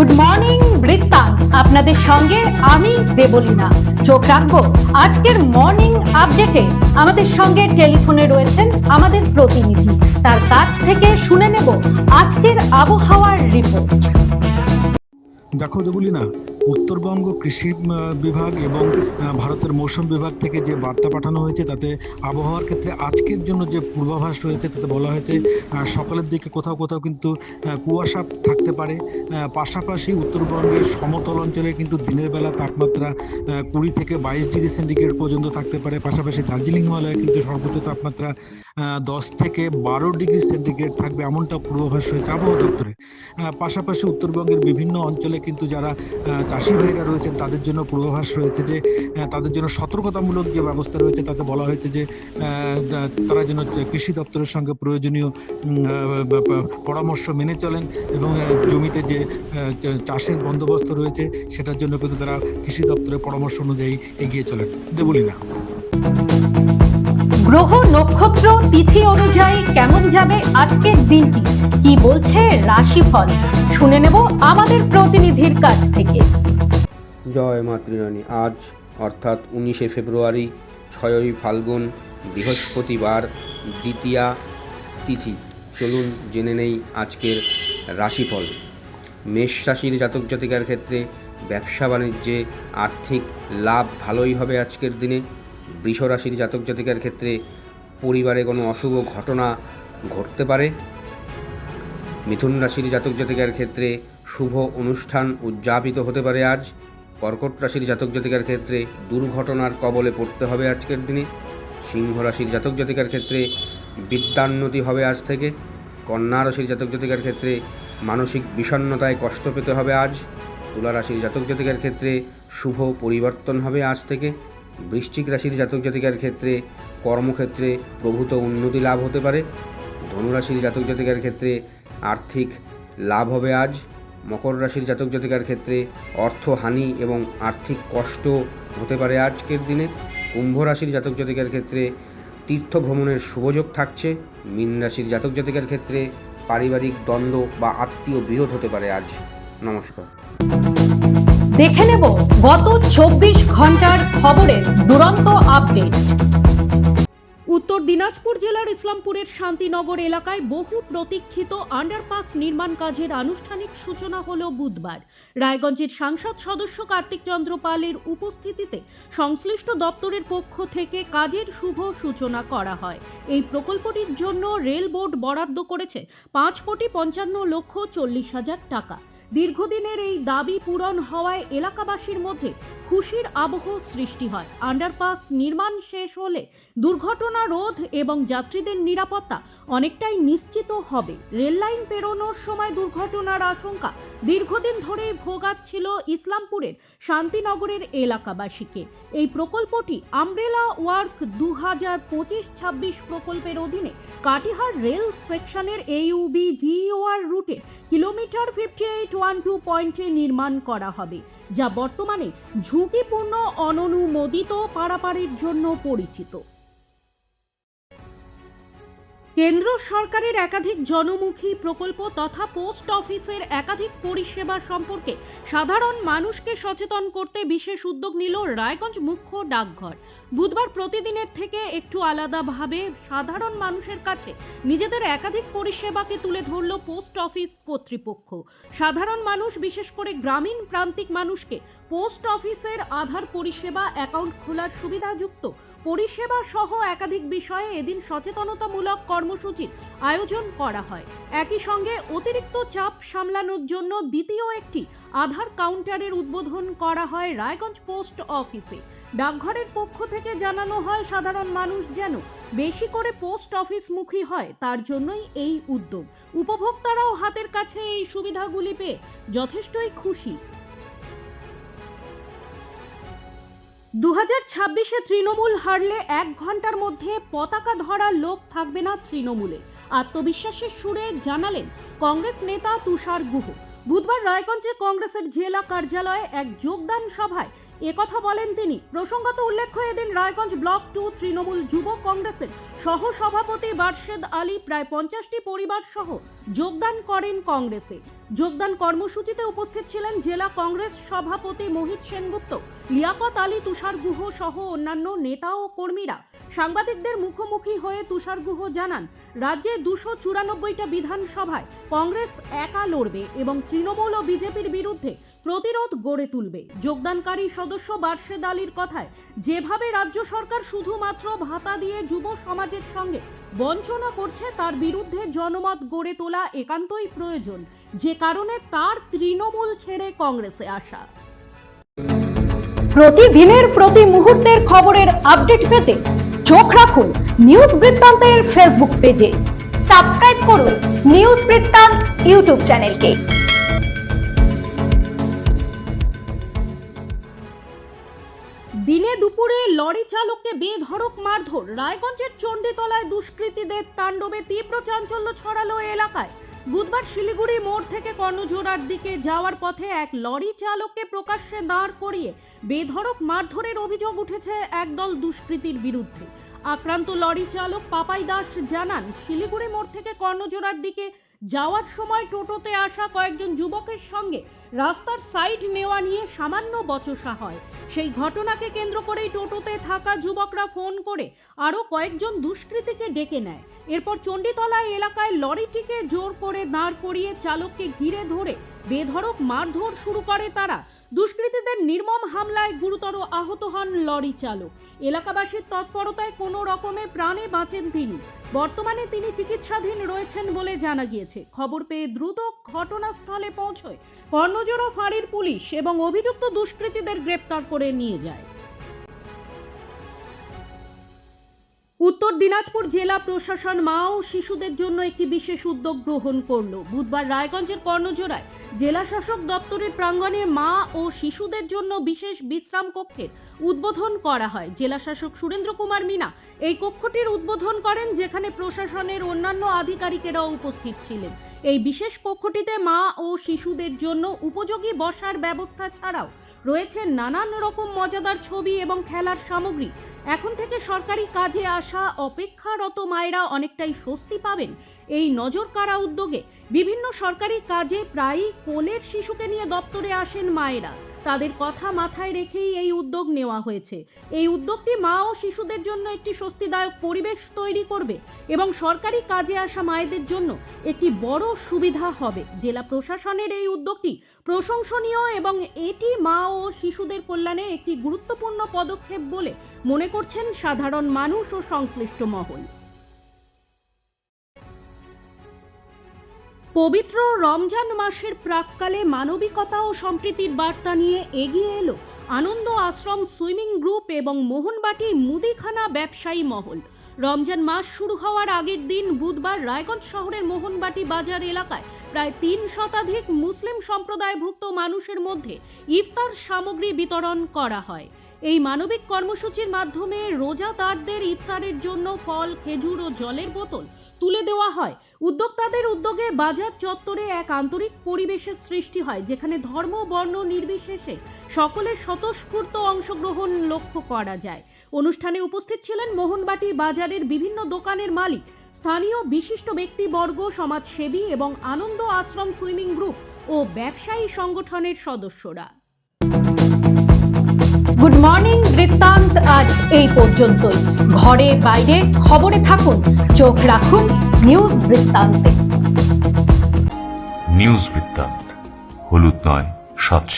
Good morning বৃত্তান্ত আপনাদের সঙ্গে আমি দেবলীনা। চোখ রাখব, আজকের মর্নিং আপডেটে আমাদের সঙ্গে টেলিফোনে রয়েছেন আমাদের প্রতিনিধি। তার কাছ থেকে শুনে নেব আজকের আবহাওয়ার রিপোর্ট দেখো দেবলি না উত্তরবঙ্গ কৃষি বিভাগ এবং ভারতের মৌসুম বিভাগ থেকে যে বার্তা পাঠানো হয়েছে তাতে আবহাওয়ার ক্ষেত্রে আজকের জন্য যে পূর্বাভাস রয়েছে তাতে বলা হয়েছে সকালের দিকে কোথাও কোথাও কিন্তু কুয়াশা থাকতে পারে পাশাপাশি উত্তরবঙ্গের সমতল অঞ্চলে কিন্তু দিনের বেলা তাপমাত্রা কুড়ি থেকে বাইশ ডিগ্রি সেন্টিগ্রেড পর্যন্ত থাকতে পারে, পাশাপাশি দার্জিলিং হিমালয়ে কিন্তু সর্বোচ্চ তাপমাত্রা দশ থেকে বারো ডিগ্রি সেন্টিগ্রেড থাকবে এমনটা পূর্বাভাস রয়েছে আবহাওয়া দপ্তরে। পাশাপাশি উত্তরবঙ্গের বিভিন্ন অঞ্চলে কিন্তু যারা চাষি ভাইরা রয়েছেন, তাদের জন্য পূর্বাভাস রয়েছে যে তাদের জন্য সতর্কতামূলক যে ব্যবস্থা রয়েছে, তাতে বলা হয়েছে যে তারা যেন কৃষি দপ্তরের সঙ্গে প্রয়োজনীয় পরামর্শ মেনে চলেন এবং জমিতে যে চাষের বন্দোবস্ত রয়েছে, সেটার জন্য কিন্তু তারা কৃষি দপ্তরের পরামর্শ অনুযায়ী এগিয়ে চলেন। দেবলি না। গ্রহ, নক্ষত্র, তিথি অনুযায়ী কেমন যাবে আজকের দিনটি? কি বলছে রাশিফল? শুনে নেব আমাদের প্রতিনিধির কাছ থেকে। জয় মাতৃরানী আজ অর্থাৎ উনিশে ফেব্রুয়ারি, ছয়ই ফাল্গুন, বৃহস্পতিবার, দ্বিতীয়া তিথি। চলুন জেনে নেই আজকের রাশিফল। মেষ রাশির জাতক জাতিকার ক্ষেত্রে ব্যবসা বাণিজ্যে আর্থিক লাভ ভালোই হবে আজকের দিনে। বৃষ রাশির জাতক জাতিকার ক্ষেত্রে পরিবারে কোনো অশুভ ঘটনা ঘটতে পারে। মিথুন রাশির জাতক জাতিকার ক্ষেত্রে শুভ অনুষ্ঠান উদযাপিত হতে পারে আজ। কর্কট রাশির জাতক জাতিকার ক্ষেত্রে দুর্ঘটনার কবলে পড়তে হবে আজকের দিনে। সিংহ রাশির জাতক জাতিকার ক্ষেত্রে বিদ্যান্নতি হবে আজ থেকে। কন্যা রাশির জাতক জাতিকার ক্ষেত্রে মানসিক বিষণ্ণতায় কষ্ট পেতে হবে আজ। তুলা রাশির জাতক জাতিকার ক্ষেত্রে শুভ পরিবর্তন হবে আজ থেকে। বৃশ্চিক রাশির জাতক জাতিকার ক্ষেত্রে কর্মক্ষেত্রে প্রভূত উন্নতি লাভ হতে পারে। ধনুরাশির জাতক জাতিকার ক্ষেত্রে আর্থিক লাভ হবে আজ। মকর রাশির জাতক জাতিকার ক্ষেত্রে অর্থহানি এবং আর্থিক কষ্ট হতে পারে আজকের দিনে। কুম্ভ রাশির জাতক জাতিকার ক্ষেত্রে তীর্থ ভ্রমণের শুভযোগ থাকছে। মীন রাশির জাতক জাতিকার ক্ষেত্রে পারিবারিক দ্বন্দ্ব বা আত্মীয় বিরোধ হতে পারে আজ। নমস্কার। দেখে নেব গত চব্বিশ ঘণ্টার খবরের দুরন্ত আপডেট। উত্তর দিনাজপুর জেলার ইসলামপুরের শান্তিনগর এলাকায় বহু প্রতীক্ষিত আন্ডারপাস নির্মাণ কাজের আনুষ্ঠানিক সূচনা হল বুধবার। রায়গঞ্জের সাংসদ সদস্য কার্তিক চন্দ্র পালের উপস্থিতিতে সংশ্লিষ্ট দপ্তরের পক্ষ থেকে কাজের শুভ সূচনা করা হয়। এই প্রকল্পটির জন্য রেল বোর্ড বরাদ্দ করেছে পাঁচ কোটি পঞ্চান্ন লক্ষ চল্লিশ হাজার টাকা। দীর্ঘদিনের এই দাবি পূরণ হওয়ায় এলাকাবাসীর মধ্যে খুশির আবহ সৃষ্টি হয়। আন্ডারপাস নির্মাণ শেষ হলে দুর্ঘটনা রোধ এবং যাত্রীদের নিরাপত্তা অনেকটাই নিশ্চিত হবে। রেল লাইন পেরোনোর সময় দুর্ঘটনার আশঙ্কা দীর্ঘদিন ধরেই ভোগাচ্ছিল ইসলামপুরের শান্তিনগরের এলাকাবাসীকে। এই প্রকল্পটি আমব্রেলা ওয়ার্ক দু হাজার পঁচিশ ছাব্বিশ প্রকল্পের অধীনে কাটিহার রেল সেকশনের এইউবি জিওআর রুটে kilometre fifty eight one two পয়েন্টে নির্মাণ করা হবে যা বর্তমানে ঝুঁকিপূর্ণ অননুমোদিত পারাপারের জন্য পরিচিত। কেন্দ্র সরকারের একাধিক জনমুখী প্রকল্প তথা পোস্ট অফিসের একাধিক পরিষেবা সম্পর্কে সাধারণ মানুষকে সচেতন করতে বিশেষ উদ্যোগ নিল রায়গঞ্জ মুখ্য ডাকঘর। বুধবার প্রতিদিনের থেকে একটু আলাদাভাবে সাধারণ মানুষের কাছে নিজেদের একাধিক পরিষেবাকে তুলে ধরল পোস্ট অফিস কর্তৃপক্ষ। সাধারণ মানুষ, বিশেষ করে গ্রামীণ প্রান্তিক মানুষকে পোস্ট অফিসের আধার পরিষেবা অ্যাকাউন্ট খোলার সুবিধাযুক্ত পরিষেবা সহ একাধিক বিষয়ে এদিন সচেতনতামূলক কর্মসূচির আয়োজন করা হয়। একই সঙ্গে অতিরিক্ত চাপ সামলানোর জন্য দ্বিতীয় একটি আধার কাউন্টারের উদ্বোধন করা হয় রায়গঞ্জ পোস্ট অফিসে। ডাকঘরের পক্ষ থেকে জানানো হয়, সাধারণ মানুষ যেন বেশি করে পোস্ট অফিসমুখী হয়, তার জন্যই এই উদ্যোগ। উপভোক্তারাও হাতের কাছে এই সুবিধাগুলি পেয়ে যথেষ্টই খুশি। দু হাজার ছাব্বিশে তৃণমূল হারলে এক ঘণ্টার মধ্যে পতাকা ধরা লোক থাকবে না তৃণমূলে। আত্মবিশ্বাসের সুরে জানালেন কংগ্রেস নেতা তুষার গুহ। বুধবার রায়গঞ্জে কংগ্রেসের জেলা কার্যালয়ে এক যোগদান সভায় একথা বলেন তিনি। প্রসঙ্গত উল্লেখ্য, এদিন রায়গঞ্জ ব্লক টু তৃণমূল যুব কংগ্রেসের সহ সভাপতি বারশেদ আলী প্রায় পঞ্চাশটি পরিবার সহ যোগদান করেন কংগ্রেসে। যোগদান কর্মসূচিতে উপস্থিত ছিলেন জেলা কংগ্রেস সভাপতি মোহিত সেনগুপ্ত, লিয়াকত আলী তুষার গুহ সহ অন্যান্য নেতা ও কর্মীরা। সাংবাদিকদের মুখোমুখি হয়ে তুষার গুহ জানান, রাজ্যে দুশো চুরানব্বইটা বিধানসভায় কংগ্রেস একা লড়বে এবং তৃণমূল ও বিজেপির বিরুদ্ধে প্রতিরোধ গড়ে তুলবে। যোগদানকারী সদস্য বার্ষেদ আলীর কথায়, যেভাবে রাজ্য সরকার শুধুমাত্র ভাতা দিয়ে যুব সমাজের সঙ্গে বঞ্চনা করছে, তার বিরুদ্ধে জনমত গড়ে তোলা একান্তই প্রয়োজন। যে কারণে তার তৃণমূল ছেড়ে কংগ্রেসে আসা। প্রতিদিনের প্রতি মুহূর্তের খবরের আপডেট পেতে চোখ রাখুন নিউজ বৃত্তান্তের ফেসবুক পেজে। সাবস্ক্রাইব করুন নিউজ বৃত্তান্ত ইউটিউব চ্যানেলকে। দুপুরে লরি চালককে বেধড়ক মারধর। রায়গঞ্জের চণ্ডীতলায় দুষ্কৃতীদের তাণ্ডবে তীব্র চাঞ্চল্য ছড়ালো এলাকায়। বুধবার শিলিগুড়ি মোড় থেকে কর্ণজোড়ার দিকে যাওয়ার পথে এক লরি চালককে প্রকাশ্যে দাঁড় করিয়ে বেধড়ক মারধরের অভিযোগ উঠেছে একদল দুষ্কৃতীর বিরুদ্ধে। আক্রান্ত লরি চালক পাপাই দাস জানান, শিলিগুড়ি মোড় থেকে কর্ণজোড়ার দিকে যাওয়ার সময় টোটোতে আসা কয়েকজন যুবকের সঙ্গে রাস্তার সাইড নেওয়া নিয়ে সামান্য বচসা হয়। সেই ঘটনাকে কেন্দ্র করেই টোটোতে থাকা যুবকরা ফোন করে আরও কয়েকজন দুষ্কৃতীকে ডেকে নেয়। এরপর চণ্ডীতলা এলাকায় লরিটিকে জোর করে দাঁড় করিয়ে চালককে ঘিরে ধরে বেধড়ক মারধর শুরু করে তারা। দুষ্কৃতীদের নির্মম হামলায় গুরুতর আহত হন লরি চালক। এলাকাবাসীর তৎপরতায় কোনো রকমে প্রাণে বাঁচেন তিনি। বর্তমানে তিনি চিকিৎসাধীন রয়েছেন বলে জানা গিয়েছে। খবর পেয়ে দ্রুত ঘটনাস্থলে পৌঁছয় কর্ণজোড়া ফাঁড়ির পুলিশ এবং অভিযুক্ত দুষ্কৃতীদের গ্রেপ্তার করে নিয়ে যায়। উত্তর দিনাজপুর জেলা প্রশাসন মা ও শিশুদের জন্য একটি বিশেষ উদ্যোগ গ্রহণ করল। বুধবার রায়গঞ্জের কর্ণজোড়ায় জেলা শাসক দপ্তরের প্রাঙ্গণে মা ও শিশুদের জন্য বিশেষ বিশ্রাম কক্ষের উদ্বোধন করা হয়। জেলা শাসক সুরেন্দ্র কুমার মিনা এই কক্ষটির উদ্বোধন করেন, যেখানে প্রশাসনের অন্যান্য আধিকারিকেরাও উপস্থিত ছিলেন। এই বিশেষ কক্ষটিতে মা ও শিশুদের জন্য উপযোগী বসার ব্যবস্থা ছাড়াও রয়েছে নানান রকম মজাদার ছবি এবং খেলার সামগ্রী। এখন থেকে সরকারি কাজে আসা অপেক্ষারত মায়েরা অনেকটাই স্বস্তি পাবেন এই নজর কাড়া উদ্যোগে বিভিন্ন সরকারি কাজে প্রায়ই কোলের শিশুকে নিয়ে দপ্তরে আসেন মায়েরা। তাদের কথা মাথায় রেখেই এই উদ্যোগ নেওয়া হয়েছে। এই উদ্যোগটি মা ও শিশুদের জন্য একটি স্বস্তিদায়ক পরিবেশ তৈরি করবে এবং সরকারি কাজে আসা মায়েদের জন্য একটি বড় সুবিধা হবে। জেলা প্রশাসনের এই উদ্যোগটি প্রশংসনীয় এবং এটি মা ও শিশুদের কল্যাণে একটি গুরুত্বপূর্ণ পদক্ষেপ বলে মনে করছেন সাধারণ মানুষ ও সংশ্লিষ্ট মহল। পবিত্র রমজান মাসের প্রাককালে মানবিকতা ও সম্প্রীতির বার্তা নিয়ে এগিয়ে এলো আনন্দ আশ্রম সুইমিং গ্রুপ এবং মোহনবাটি মুদিখানা ব্যবসায়ী মহল। রমজান মাস শুরু হওয়ার আগের দিন বুধবার রায়গঞ্জ শহরের মোহনবাটি বাজার এলাকায় প্রায় তিন শতাধিক মুসলিম সম্প্রদায়ভুক্ত মানুষের মধ্যে ইফতার সামগ্রী বিতরণ করা হয়। এই মানবিক কর্মসূচির মাধ্যমে রোজাদারদের ইফতারের জন্য ফল, খেজুর ও জলের বোতল তুলে দেওয়া হয়। উদ্যোক্তাদের উদ্যোগে বাজার চত্বরে এক আন্তরিক পরিবেশের সৃষ্টি হয়, যেখানে ধর্ম, বর্ণ নির্বিশেষে সকলের স্বতঃস্ফূর্ত অংশগ্রহণ লক্ষ্য করা যায়। অনুষ্ঠানে উপস্থিত ছিলেন মোহনবাটি বাজারের বিভিন্ন দোকানের মালিক, স্থানীয় বিশিষ্ট ব্যক্তিবর্গ, সমাজসেবী এবং আনন্দ আশ্রম সুইমিং গ্রুপ ও ব্যবসায়ী সংগঠনের সদস্যরা। গুড মর্নিং বৃত্তান্ত, আজ এই পর্যন্তই। ঘরে বাইরে খবরে থাকুন, চোখ রাখুন নিউজ বৃত্তান্তে। নিউজ বৃত্তান্ত, হলুদ নয় স্বচ্ছ